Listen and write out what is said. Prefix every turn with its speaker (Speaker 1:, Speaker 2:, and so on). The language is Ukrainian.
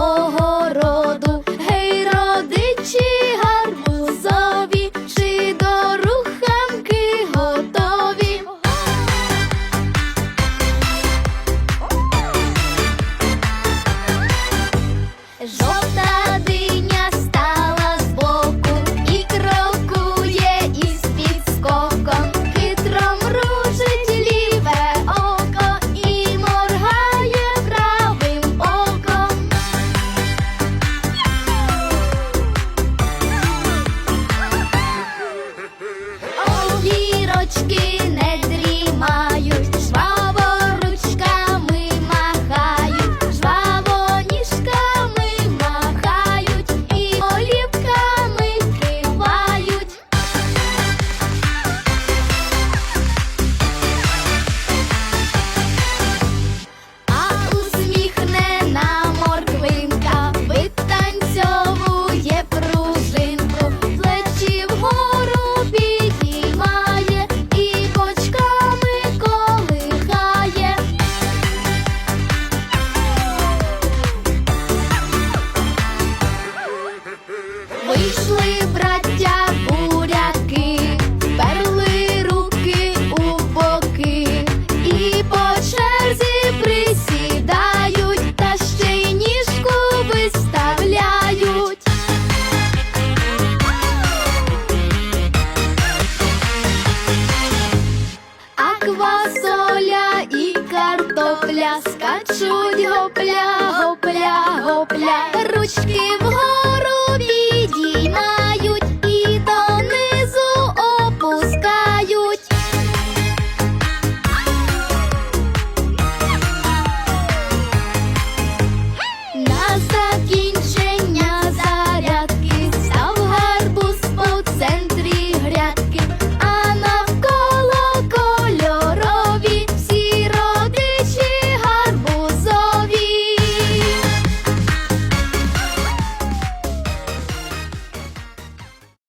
Speaker 1: огороду, гей, родичі гарбузові, чи до руханки готові. Жо гопля, скачуть гопля, гопля, гопля, ручки вгору.